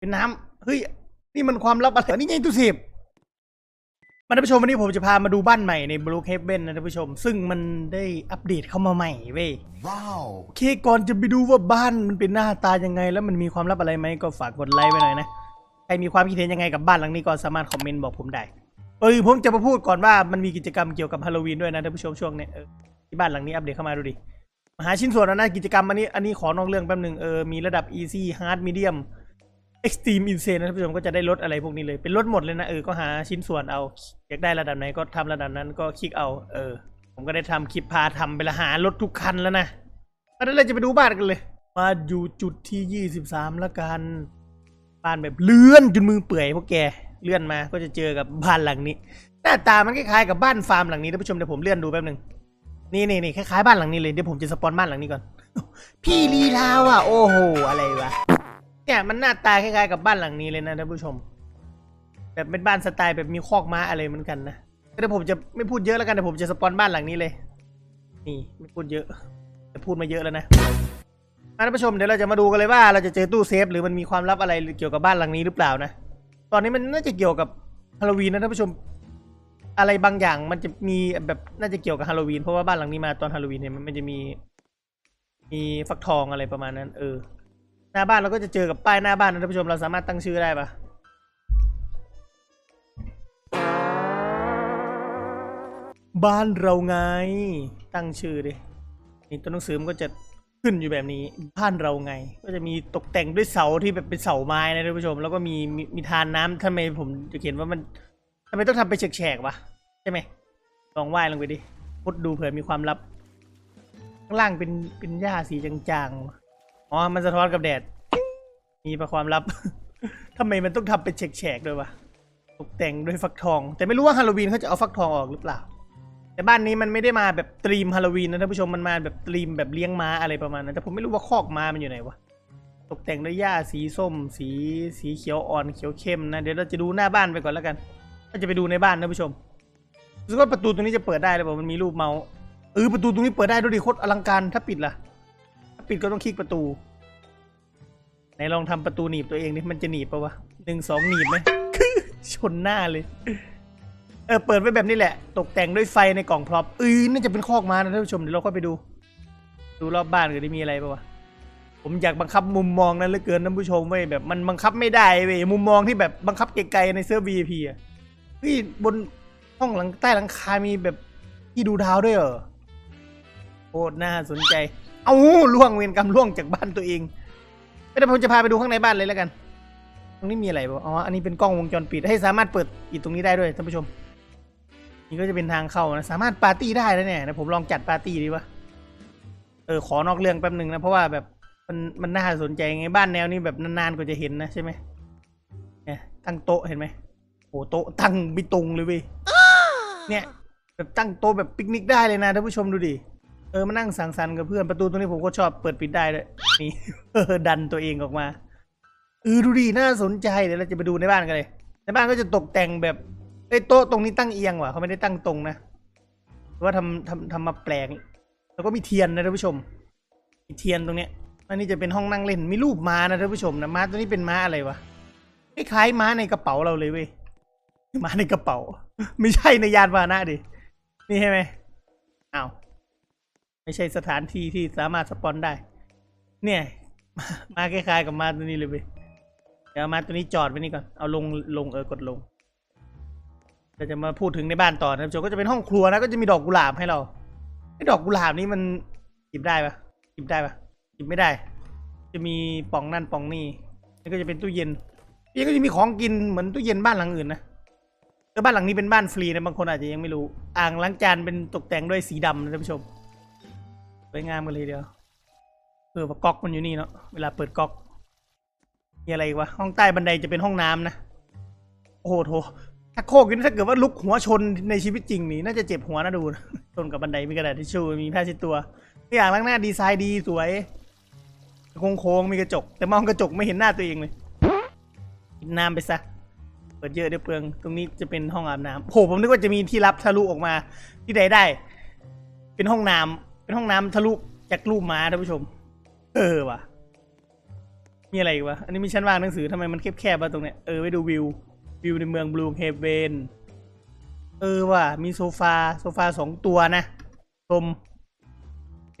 เป็นน้ำเฮ้ย นี่มันความลับอะไรนี่ไงตู้เสียบมาท่านผู้ชมวันนี้ผมจะพามาดูบ้านใหม่ในบลูเคเ v นนะท่านผู้ชม ซึ่งมันได้อัปเดตเข้ามาใหม่เว้ย Wow. โอเคก่อนจะไปดูว่าบ้านมันเป็นหน้าตายังไง แล้วมันมีความลับอะไรไหมก็ฝากกดไลค์ไว้หน่อยนะใครมีความคิดเห็นยังไงกับบ้านหลังนี้ก็สามารถคอมเมนต์บอกผมได้เออผมจะมาพูดก่อนว่ามันมีกิจกรรมเกี่ยวกับฮาโลวีนด้วยนะท่านผู้ชมช่วงเนี้ยเออที่บ้านหลังนี้อัปเดตเข้ามาดูดิมาหาชิ้นส่วนแล้วนะกิจกรรมอันนี้อันนี้ขอนอกเรื่องแป๊บหนึงเออมีระดับ easy hard medium extreme insane นะท่านผู้ชมก็จะได้ลดอะไรพวกนี้เลย เป็นลดหมดเลยนะ เออ ก็หาชิ้นส่วนเอา อยากได้ระดับไหนก็ทำระดับนั้นก็คลิกเอา เออ ผมก็ได้ทำคลิปพาทำไปละหารถทุกคันแล้วนะตอนนี้เราจะไปดูบ้านกันเลย มาอยู่จุดที่ 23ละกัน บ้านแบบเลื่อนจนมือเปื่อยพวกแก เลื่อนมาก็จะเจอกับบ้านหลังนี้ หน้าตามันคล้ายๆกับบ้านฟาร์มหลังนี้ท่านผู้ชมเดี๋ยวผมเลื่อนดูแป๊บหนึ่งนี่นี่นี่คล้ายๆบ้านหลังนี้เลยเดี๋ยวผมจะสปอนบ้านหลังนี้ก่อน พี่ลีลาวอะโอ้โหอะไรวะ เนี่ยมันหน้าตาคล้ายๆกับบ้านหลังนี้เลยนะท่านผู้ชม แบบเป็นบ้านสไตล์แบบมีคอกม้าอะไรเหมือนกันนะเดี๋ยวผมจะไม่พูดเยอะแล้วกันเดี๋ยวผมจะสปอนบ้านหลังนี้เลย นี่ไม่พูดเยอะแต่พูดมาเยอะแล้วนะท่านผู้ชมเดี๋ยวเราจะมาดูกันเลยว่าเราจะเจอตู้เซฟหรือมันมีความลับอะไรเกี่ยวกับบ้านหลังนี้หรือเปล่านะตอนนี้มันน่าจะเกี่ยวกับฮาโลวีนนะท่านผู้ชมอะไรบางอย่างมันจะมีแบบน่าจะเกี่ยวกับฮาโลวีนเพราะว่าบ้านหลังนี้มาตอนฮาโลวีนเนี่ยมันมันจะมี มีฟักทองอะไรประมาณนั้น เออ หน้าบ้านเราก็จะเจอกับป้ายหน้าบ้านนะท่านผู้ชมเราสามารถตั้งชื่อได้ปะบ้านเราไง ตั้งชื่อดินี่ตัวหนังสือมันก็จะขึ้นอยู่แบบนี้บ้านเราไง ก็จะมีตกแต่งด้วยเสาที่แบบเป็นเสาไม้นะท่านผู้ชม แล้วก็มีมีมีทานน้ำทำไมผมจะเขียนว่ามันทำไมต้องทำไปนแฉกๆวะใช่ไหมลองว่ายลงไปดิพุดดูเผื่อมีความลับข้างล่างเป็นเป็นหญ้าสีจางๆ อ๋อ มันสะท้อนกับแดด มีประความลับ ทำไมมันต้องทำเป็นแฉกๆด้วยวะ ตกแต่งด้วยฟักทอง แต่ไม่รู้ว่าฮาโลวีนเขาจะเอาฟักทองออกหรือเปล่า แต่บ้านนี้มันไม่ได้มาแบบตรีมฮาโลวีนนะท่านผู้ชม มันมาแบบตรีมแบบเลี้ยงม้าอะไรประมาณนั้น แต่ผมไม่รู้ว่าคอกม้ามันอยู่ไหนวะ ตกแต่งด้วยหญ้าสีส้ม สีสีเขียวอ่อนเขียวเข้มนะ เดี๋ยวเราจะดูหน้าบ้านไปก่อนแล้วกันเราจะไปดูในบ้านนะท่านผู้ชมรู้สึกว่าประตูตรงนี้จะเปิดได้หรือเปล่ามันมีรูปเมาส์เออประตูตรงนี้เปิดได้ด้วยดิโคตรอลังการ ถ้าปิดล่ะ ปิดก็ต้องคลิกประตูไหนลองทำประตูหนีบตัวเองดิมันจะหนีบปะวะหนึ่งสองหนีบไหมชนหน้าเลย เออเปิดไว้แบบนี้แหละ ตกแต่งด้วยไฟในกล่องพร็อพเออน่าจะเป็นคอกม้านะท่านผู้ชมเดี๋ยวเราค่อยไปดู ดูรอบบ้านกันได้มีอะไรปะวะผมอยากบังคับมุมมองนั้นเหลือเกินท่านผู้ชมเว้ยแบบมันบังคับไม่ได้เว้ยมุมมองที่แบบบังคับไกลๆในเซิร์ฟ VIP อะเฮ้ยบนห้องหลังใต้หลังคามีแบบที่ดูดาวด้วยเหรอโคตรน่าสนใจ เอาล่วงเวรกรรมล่วงจากบ้านตัวเองไม่ได้ผมจะพาไปดูข้างในบ้านเลยแล้วกัน ตรงนี้มีอะไรบ้างอ๋อ อันนี้เป็นกล้องวงจรปิด ให้สามารถเปิดปิดตรงนี้ได้ด้วยท่านผู้ชม นี่ก็จะเป็นทางเข้านะ สามารถปาร์ตี้ได้แล้วเนี่ยนะผมลองจัดปาร์ตี้ดีวะเออ ขอนอกเรื่องแป๊บหนึ่งนะ เพราะว่าแบบมันมันน่าสนใจไงบ้านแนวนี้แบบนานๆกว่าจะเห็นนะใช่ไหมเนี่ยตั้งโต๊ะเห็นไหมโอ้โต๊ะตั้งบิตุงเลยเว้ยเนี่ย แบบตั้งโต๊ะแบบปิกนิกได้เลยนะท่านผู้ชมดูดิ เออมานั่งสังสรรค์กับเพื่อนประตูตรงนี้ผมก็ชอบเปิดปิดได้ด้วยนี่เออดันตัวเองออกมาเออดูดิน่าสนใจเดี๋ยวเราจะไปดูในบ้านกันเลย ในบ้านก็จะตกแต่งแบบไอ้โต๊ะตรงนี้ตั้งเอียงว่ะเขาไม่ได้ตั้งตรงนะหรือว่าทำทำทำมาแปลง แล้วก็มีเทียนนะท่านผู้ชม มีเทียนตรงเนี้ยอันนี้จะเป็นห้องนั่งเล่นมีรูปม้านะท่านผู้ชมนะม้าตัวนี้เป็นม้าอะไรวะคล้ายม้าในกระเป๋าเราเลยเว้ยม้าในกระเป๋า ไม่ใช่ในยานพาหนะดินี่ใช่ไหมอ้าว ไม่ใช่สถานที่ที่สามารถสปอนได้ เนี่ยมาคล้ายๆกับมาตัวนี้เลยเว้ยเดี๋ยวมาตัวนี้จอดไว้นี่ก่อน เอาลงลงเออกดลงเราจะมาพูดถึงในบ้านต่อนะท่านผู้ชมก็จะเป็นห้องครัวนะ ก็จะมีดอกกุหลาบให้เราไอ้ดอกกุหลาบนี้มันหยิบได้ปะหยิบได้ปะหยิบไม่ได้ จะมีป่องนั่นป่องนี่นี่ก็จะเป็นตู้เย็นตู้เย็นก็จะมีของกินเหมือนตู้เย็นบ้านหลังอื่นนะแต่บ้านหลังนี้เป็นบ้านฟรีนะบางคนอาจจะยังไม่รู้ อ่างล้างจานเป็นตกแต่งด้วยสีดำนะท่านผู้ชม สวยงามกันเลยเดียว เออว่าก๊อกมันอยู่นี่เนาะ เวลาเปิดก๊อก มีอะไรอีกวะ ห้องใต้บันไดจะเป็นห้องน้ำนะ โอ้โหโถถ้าโคกอยู่นี่ถ้าเกิดว่าลุกหัวชนในชีวิตจริงนี่น่าจะเจ็บหัวนะดูนะชนกับบันไดมีกระดาษทิชชู่มีผ้าเช็ดตัวที่อ่างล้างหน้าดีไซน์ดีสวยโค้งๆมีกระจก แต่มองกระจกไม่เห็นหน้าตัวเองเลยกินน้ำไปซะเปิดเยอะเดี๋ยวเปลือง ตรงนี้จะเป็นห้องอาบน้ำโอ้โหผมนึกว่าจะมีที่รับทะลุออกมา ที่ใดได้ เป็นห้องน้ำ เป็นห้องน้ำทะลุจากรูปม้าท่านผู้ชม เออว่ะ มีอะไรอีกวะ อันนี้มีชั้นวางหนังสือทำไมมันแคบๆวะตรงเนี้ย เออไว้ดูวิว วิวในเมืองบลูเฮเวนเออว่ะ มีโซฟา โซฟาสองตัวนะชม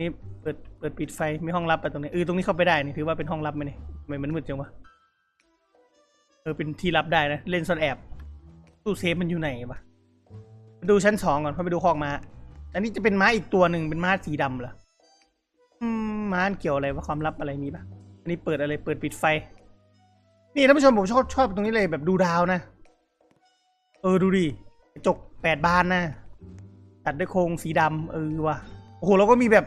นี่เปิด เปิดปิดไฟ มีห้องลับไปตรงนี้ เออ ตรงนี้เข้าไปได้ นี่ถือว่าเป็นห้องลับไหมเนี่ยทำไมมันมืดจังวะ เออ เป็นที่ลับได้นะ เล่นซ่อนแอบ ตู้เซฟมันอยู่ไหนวะไปดูชั้นสองก่อนพอไปดูคอกมา อันนี้จะเป็นม้าอีกตัวหนึ่งเป็นม้าสีดำเหรออืมม้าเกี่ยวอะไรว่าความลับอะไรมีปะอันนี้เปิดอะไรเปิดปิดไฟ นี่ท่านผู้ชมผมชอบชอบตรงนี้เลยแบบดูดาวนะ เออดูดิกระจกแปดบานนะ ตัดด้วยโครงสีดำเออวะโอ้โหเราก็มีแบบ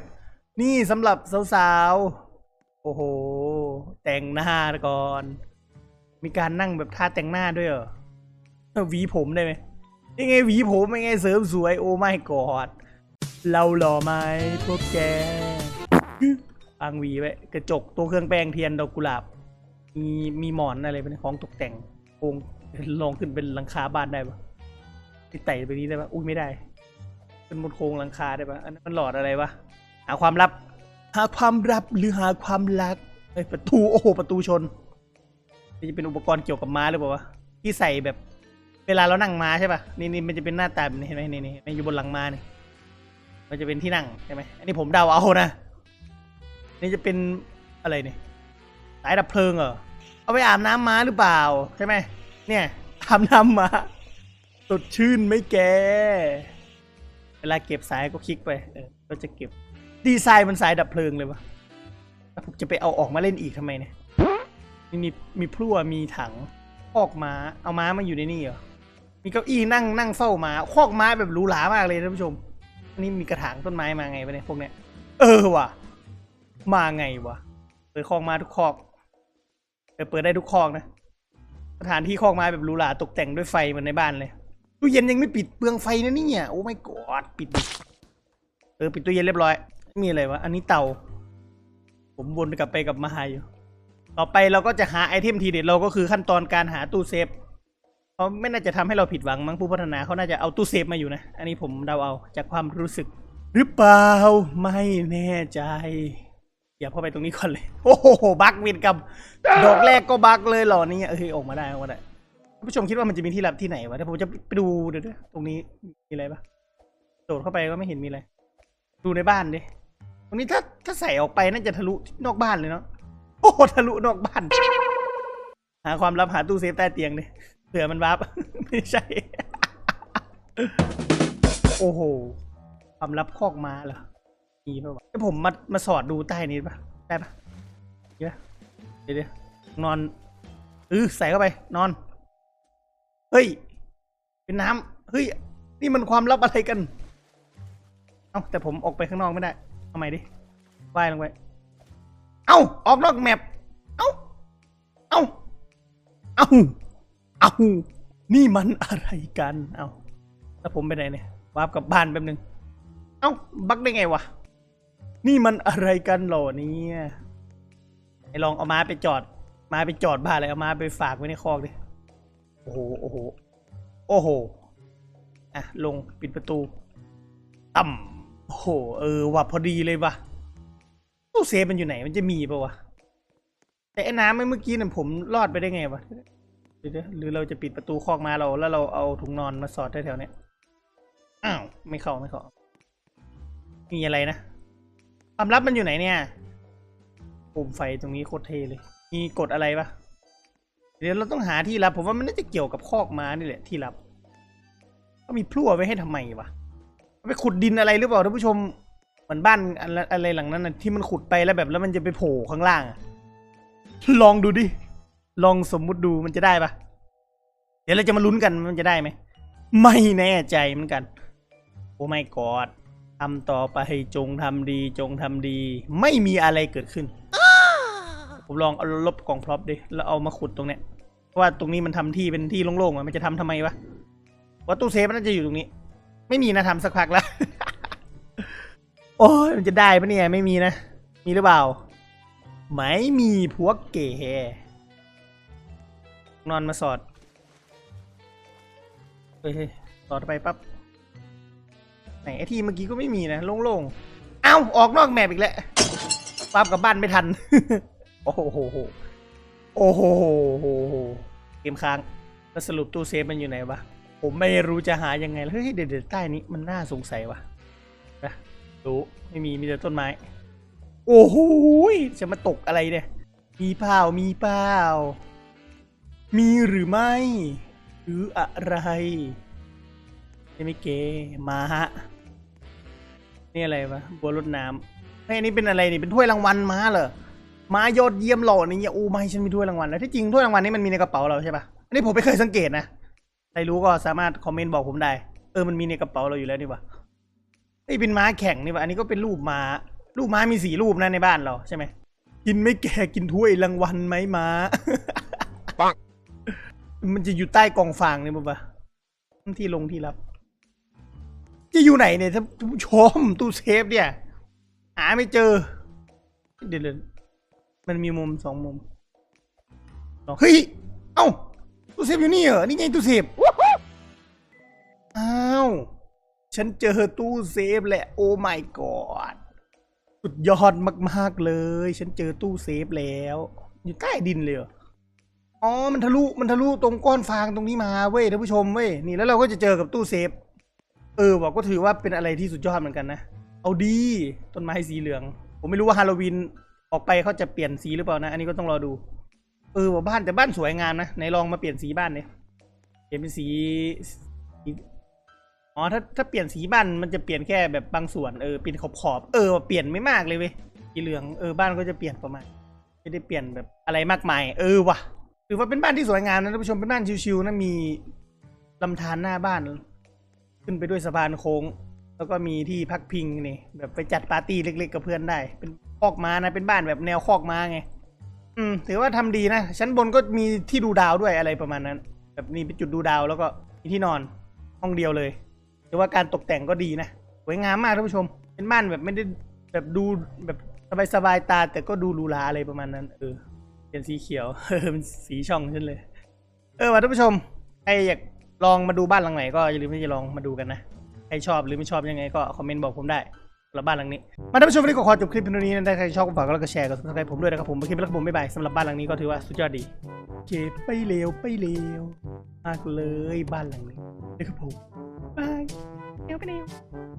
นี่สำหรับสาวๆ โอ้โห แต่งหน้าก่อน มีการนั่งแบบท่าแต่งหน้าด้วยเหรอเออหวีผมได้ไหมยังไงหวีผมยังไงเสริมสวยโอ้ไม่กอด เราหล่อไหมพวกแกวางหวีไว้กระจกตัวเครื่องแป้งเทียนดอกกุหลาบ มีมีหมอนอะไรเป็นของตกแต่งโครงลองขึ้นเป็นหลังคาบ้านได้ปะติดไต่ไปนี้ได้ปะอุ้ยไม่ได้ เป็นบนโครงหลังคาได้ปะอันนั้นมันหลอดอะไรวะหาความลับ หาความลับหรือหาความรักเอ้ยประตูโอ้โหประตูชนนี่จะเป็นอุปกรณ์เกี่ยวกับม้าหรือเปล่าวะที่ใส่แบบ เวลาเรานั่งม้าใช่ปะนี่นี่มันจะเป็นหน้าตาแบบนี้เห็นไหมนี่นี่มันอยู่บนหลังม้านี่ มันจะเป็นที่นั่งใช่ไหมอันนี้ผมเดาเอานะนี่จะเป็นอะไรเนี่ยสายดับเพลิงเหรอเอาไปอาบน้ำม้าหรือเปล่าใช่ไหมเนี่ยอาบน้ำม้าสดชื่นไม่แกเวลาเก็บสายก็คลิกไปเออก็จะเก็บดีไซน์มันสายดับเพลิงเลยวะแล้วผมจะไปเอาออกมาเล่นอีกทำไมเนี่ยนี่มีมีพลั่วมีถังคอกม้า เอาม้ามาอยู่ในนี่เหรอมีเก้าอี้นั่งนั่งเฝ้าม้าคอกม้าแบบหรูหรามากเลยท่านผู้ชม นนี้มีกระถางต้นไม้มาไงวะเนี่ยพวกเนี้ย เออว่ะ มาไงวะ เปิดคลอกมาทุกคอกเออเปิดได้ทุกคลอกนะ สถานที่คลอกไม้แบบหรูหราตกแต่งด้วยไฟเหมือนในบ้านเลย ตู้เย็นยังไม่ปิดเปลืองไฟนะเนี่ย โอ้ไม่กอดปิด เออปิดตู้เย็นเรียบร้อย มีอะไรวะ อันนี้เตา ผมวนกลับไปกับมาหาอยู่ ต่อไปเราก็จะหาไอเทมทีเด็ดเราก็คือขั้นตอนการหาตู้เซฟ เขาไม่น่าจะทำให้เราผิดหวังมั้งผู้พัฒนาเขาน่าจะเอาตู้เซฟมาอยู่นะ อันนี้ผมเดาเอาจากความรู้สึก หรือเปล่า ไม่แน่ใจ อย่าเข้าไปตรงนี้ก่อนเลย โอ้โหบักวินกับดอกแรกก็บักเลยเหรอเนี่ยเอ้ยออกมาได้ออกมาได้ท่านผู้ชมคิดว่ามันจะมีที่ลับที่ไหนวะเดี๋ยวผมจะไปดูเดี๋ยวๆตรงนี้มีอะไรปะโดดเข้าไปก็ไม่เห็นมีอะไร ดูในบ้านดิตรงนี้ถ้าถ้าใส่ออกไปน่าจะทะลุนอกบ้านเลยเนาะโอ้โหทะลุนอกบ้าน หาความลับหาตู้เซฟใต้เตียงดิ เผื่อมันวับ ไม่ใช่ โอ้โหความลับคอกมาเหรอมีป่าวะให้ผมมามาสอดดูใต้นี้ปะได้ปะเดี๋ยเดี๋ยวเดี๋ยวนอนเออใส่เข้าไป นอน เฮ้ย เป็นน้ำเฮ้ย นี่มันความลับอะไรกัน เอ้าแต่ผมออกไปข้างนอกไม่ได้ทำไมดิว่ายลงไป เอ้า ออกนอกแมป เอ้า เอ้า เอ้า เอ้านี่มันอะไรกัน เอ้าแล้วผมไปไหนเนี่ยวาร์ปกลับบ้านแป๊บนึง เอ้า บักได้ไงวะ นี่มันอะไรกันหรอเนี่ยไอ้ลองเอาม้าไปจอด ม้าไปจอดบ้านเลยเอาม้าไปฝากไว้ในคอกดิ โอ้โห โอ้โห โอ้โห อะ ลงปิดประตู ต่ำโอ้โห เออว่ะพอดีเลยว่ะตู้เซฟมันอยู่ไหน มันจะมีปะวะ แต่ไอ้น้ำเมื่อกี้เนี่ยผมรอดไปได้ไงวะ หรือเราจะปิดประตูคอกมาเรา แล้วเราเอาถุงนอนมาสอดแถวๆเนี้ยอ้าว ไม่เข้าไม่เข้า มีอะไรนะ ความลับมันอยู่ไหนเนี่ยปุ่มไฟตรงนี้โคตรเทเลย มีกฎอะไรปะเดี๋ยวเราต้องหาที่ลับ ผมว่ามันน่าจะเกี่ยวกับคอกม้านี่แหละที่ลับ ก็มีพลั่วไว้ให้ทำไมวะไปขุดดินอะไรหรือเปล่าท่านผู้ชมเหมือนบ้านอะไรหลังนั้นนะที่มันขุดไปแล้วแบบแล้วมันจะไปโผล่ข้างล่าง ลองดูดิ ลองสมมุติดูมันจะได้ปะเดี๋ยวเราจะมาลุ้นกันมันจะได้ไหม ไม่แน่ใจเหมือนกัน โอ้ไม่กอดทำต่อไปจงทำดี จงทำดี ไม่มีอะไรเกิดขึ้น ผมลองเอาลบกล่องพร็อพดิ แล้วเอามาขุดตรงเนี้ยเพราะว่าตรงนี้มันทำที่เป็นที่โล่งๆอะมันจะทำทำไมวะว่าตู้เซฟมันน่าจะอยู่ตรงนี้ ไม่มีนะทำสักพักแล้ว โอ้ยมันจะได้ปะเนี่ย ไม่มีนะ มีหรือเปล่า ไม่มีพวกเก๋ นอนมาสอดเฮ้ยสอดไปปั๊บไหนไอที่เมื่อกี้ก็ไม่มีนะโล่งๆ เอ้าออกนอกแมปอีกแล้วปั๊บกับบ้านไม่ทัน โอ้โหโหโหโอ้โหเกมค้างแล้วสรุปตู้เซฟมันอยู่ไหนวะ ผมไม่รู้จะหายังไงเฮ้ยเดี๋ยวเดี๋ยวใต้นี้มันน่าสงสัยวะนะรู้ไม่มีมีแต่ต้นไม้ โอ้โหจะมาตกอะไรเนี่ย มีเปล่ามีเปล่า มีหรือไม่ หรืออะไรใช่ไหมเกมาฮะนี่อะไรวะบัวรดน้ำเฮ้ยอันนี้เป็นอะไรนี่เป็นถ้วยรางวัลมาเหรอมายอดเยี่ยมหล่อนี่เนี่ยโอ้ไม่ฉันมีถ้วยรางวัลแล้วที่จริงถ้วยรางวัลนี้มันมีในกระเป๋าเราใช่ปะอันนี้ผมไม่เคยสังเกตนะใครรู้ก็สามารถคอมเมนต์บอกผมได้ เออมันมีในกระเป๋าเราอยู่แล้วนี่วะนี่เป็นม้าแข่งนี่วะอันนี้ก็เป็นรูปม้ารูปม้ามีสี่รูปนะในบ้านเราใช่ไหมกินไม่แก่กินถ้วยรางวัลไหมม้า มันจะอยู่ใต้กองฟางนี่มั้งปะที่ลงที่รับ จะอยู่ไหนเนี่ยท่านผู้ชมตู้เซฟเนี่ย หาไม่เจอ เดี๋ยวมันมีมุมสองมุมเฮ้ย เอ้าตู้เซฟอยู่นี่เหรอ นี่ไงตู้เซฟ อ้าว ฉันเจอตู้เซฟแหละ โอ้ my god สุดยอดมาก ๆ เลย ฉันเจอตู้เซฟแล้ว อยู่ใต้ดินเลยเหรอ อ๋อ มันทะลุ มันทะลุตรงก้อนฟางตรงนี้มาเว้ยท่านผู้ชมเว้ย นี่แล้วเราก็จะเจอกับตู้เซฟ เออบอกก็ถือว่าเป็นอะไรที่สุดยอดเหมือนกันนะ เอาดี ต้นไม้สีเหลือง ผมไม่รู้ว่าฮาโลวีนออกไปเขาจะเปลี่ยนสีหรือเปล่านะ อันนี้ก็ต้องรอดู เออว่าบ้านแต่บ้านสวยงามนะ ไหนลองมาเปลี่ยนสีบ้านเนี่ยเปลี่ยนเป็นสี อ๋อ ถ้าถ้าเปลี่ยนสีบ้านมันจะเปลี่ยนแค่แบบบางส่วน เออ เปลี่ยนขอบขอบ เออ เปลี่ยนไม่มากเลยเว้ย สีเหลือง เออ บ้านก็จะเปลี่ยนประมาณ ไม่ได้เปลี่ยนแบบอะไรมากมาย เออว่ะ ถือว่าเป็นบ้านที่สวยงามนะท่านผู้ชมเป็นบ้านชิวๆนะมีลำธารหน้าบ้าน ขึ้นไปด้วยสะพานโค้ง แล้วก็มีที่พักพิงนี่แบบไปจัดปาร์ตี้เล็ก ๆ กับเพื่อนได้ เป็นคอกม้านะเป็นบ้านแบบแนวคอกม้าไง อืม ถือว่าทำดีนะชั้นบนก็มีที่ดูดาวด้วยอะไรประมาณนั้น แบบนี้เป็นจุดดูดาวแล้วก็มีที่นอนห้องเดียวเลยถือว่าการตกแต่งก็ดีนะสวยงามมากท่านผู้ชม เป็นบ้านแบบไม่ได้แบบดูแบบสบายๆตาแต่ก็ดูหรูหราอะไรประมาณนั้น เออ เป็นสีเขียวเออเป็นสีช่องฉันเลย เออว่ะท่านผู้ชมใครอยากลองมาดูบ้านหลังไหนก็อย่าลืมที่จะลองมาดูกันนะใครชอบหรือไม่ชอบยังไงก็คอมเมนต์บอกผมได้สำหรับบ้านหลังนี้ มาท่านผู้ชมวันนี้ก็ขอจบคลิปเพียงเท่านี้นะถ้าใครชอบก็ฝากก็แล้วก็แชร์กับสมัครผมด้วยนะครับผมโอเคไปแล้วครับผมบ๊ายบายสำหรับบ้านหลังนี้ก็ถือว่าสุดยอดดีโอเคไปเร็วไปเร็วมากเลยบ้านหลังนี้นะครับผมบายเร็วไปเร็ว